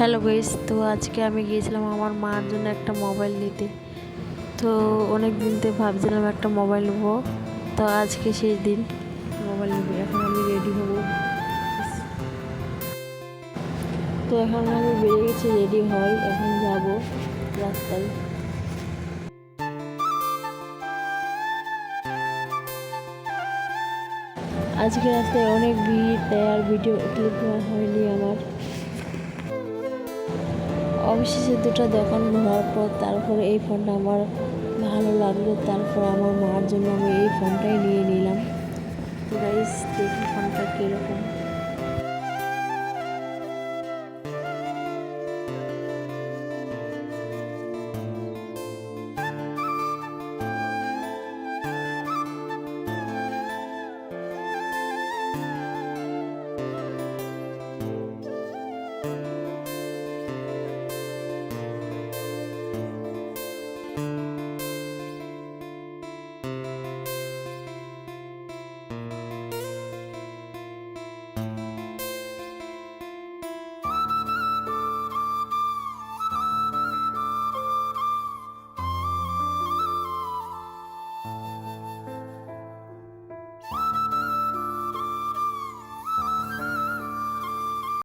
Hello guys, তো আজকে আমি গিয়েছিলাম আমার মার জন্য একটা মোবাইল নিতে। তো অনেক দিন থেকে ভাবছিলাম একটা মোবাইল নেব। তো আজকে সেই দিন মোবাইল নেব, এখন আমি রেডি হব। তো এখন আমি বেরিয়ে গেছি রেডি হই, এখন যাব রাস্তায়। আজকে রাস্তায় অনেক ভিড়, তাই আর ভিডিও ক্লিপ নেওয়া হয়নি আমার। অবশেষে দুটো দোকান ঘোরার পর তারপরে এই ফোনটা আমার ভালো লাগল। তারপর আমার মার জন্য আমি এই ফোনটাই নিয়ে নিলাম। গাইস দেখি ফোনটা কীরকম। Thank you.